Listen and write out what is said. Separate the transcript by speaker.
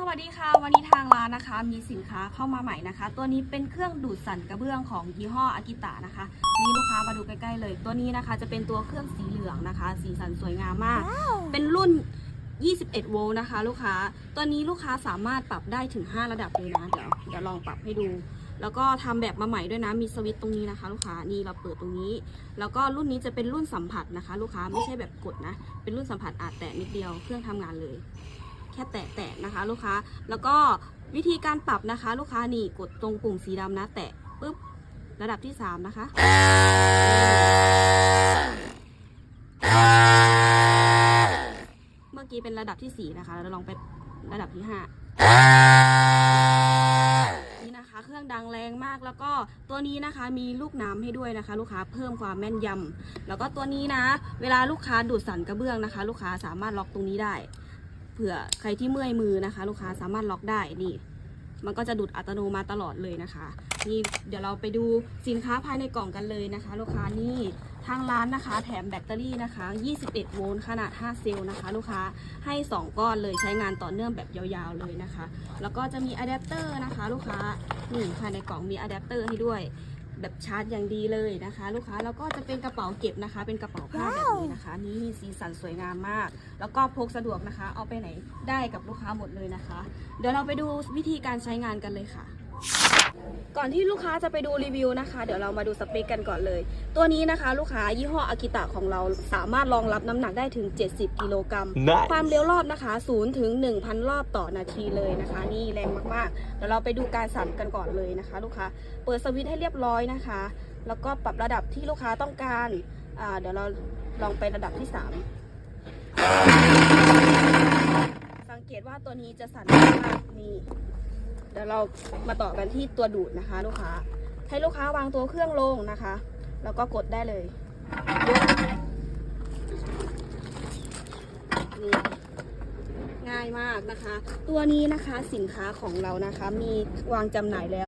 Speaker 1: สวัสดีค่ะ วันนี้ทางร้านนะคะ มีสินค้าเข้ามาใหม่นะคะ ตัวนี้เป็นเครื่องดูดสั่นกระเบื้องของยี่ห้ออากิตะนะคะนี่ลูกค้ามาดูใกล้ๆเลย ตัวนี้นะคะจะเป็นตัวเครื่องสีเหลืองนะคะ สีสันสวยงามมาก เป็นรุ่น 21 โวลต์นะคะ ลูกค้าตัวนี้ลูกค้าสามารถปรับได้ถึง 5 ระดับเลยนะ เดี๋ยวเดี๋ยวลองปรับให้ดู แล้วก็ทำแบบมาใหม่ด้วยนะ มีสวิตช์ตรงนี้นะคะ ลูกค้านี่เราเปิดตรงนี้ แล้วก็รุ่นนี้จะเป็นรุ่นสัมผัสนะคะ ลูกค้าไม่ใช่แบบกดนะ เป็นรุ่นสัมผัสอาจแตะนิดเดียวเครื่องทำงานเลยแค่แตะแตะนะคะ ลูกค้า แล้วก็วิธีการปรับนะคะ ลูกค้านี่กดตรงปุ่มสีดำนะ แตะปุ๊บระดับที่ 3 นะคะ เมื่อกี้เป็นระดับที่ 4 นะคะ เราลองไประดับที่ 5 นี่นะคะ เครื่องดังแรงมาก แล้วก็ตัวนี้นะคะ มีลูกน้ำให้ด้วยนะคะ ลูกค้าเพิ่มความแม่นยำแล้วก็ตัวนี้นะ เวลาลูกค้าดูดสันกระเบื้องนะคะ ลูกค้าสามารถล็อกตรงนี้ได้ เผื่อใครที่เมื่อยมือนะคะ ลูกค้าสามารถล็อกได้นี่ มันก็จะดูดอัตโนมัติตลอดเลยนะคะ นี่เดี๋ยวเราไปดูสินค้าภายในกล่องกันเลยนะคะ ลูกค้านี่ทางร้านนะคะ แถมแบตเตอรี่นะคะ 21 โวลต์ขนาด 5 เซลล์นะคะ ลูกค้าให้ 2 ก้อนเลยใช้งานต่อเนื่องแบบยาวๆเลยนะคะ แล้วก็จะมีอะแดปเตอร์นะคะ ลูกค้านี่ภายในกล่องมีอะแดปเตอร์ให้ด้วย แบบชาร์จอย่างดีเลยนะคะ ลูกค้าแล้วก็จะเป็นกระเป๋าเก็บนะคะ เป็นกระเป๋าผ้าแบบนี้นะคะ นี่สีสันสวยงามมาก แล้วก็พกสะดวกนะคะ เอาไปไหนได้กับลูกค้าหมดเลยนะคะ เดี๋ยวเราไปดูวิธีการใช้งานกันเลยค่ะ ก่อนที่ลูกค้าจะไปดูรีวิวนะคะ เดี๋ยวเรามาดูสเปคกันก่อนเลย ตัวนี้นะคะ ลูกค้ายี่ห้ออากิตะของเราสามารถรองรับน้ำหนักได้ถึง 70 กิโลกรัม
Speaker 2: Nice
Speaker 1: ความเร็วรอบนะคะ0ถึง1,000 รอบต่อนาทีเลยนะคะ นี่แรงมากๆ เดี๋ยวเราไปดูการสั่นกันก่อนเลยนะคะ ลูกค้าเปิดสวิตช์ให้เรียบร้อยนะคะ แล้วก็ปรับระดับที่ลูกค้าต้องการอ่าเดี๋ยวเราลองไประดับที่ 3 สังเกตว่าตัวนี้จะสั่นมากนี่เดี๋ยวเรามาต่อกันที่ตัวดูดนะคะ ลูกค้า ให้ลูกค้าวางตัวเครื่องลงนะคะ แล้วก็กดได้เลยนี่ง่ายมากนะคะ ตัวนี้นะคะสินค้าของเรานะคะ มีวางจำหน่ายแล้ว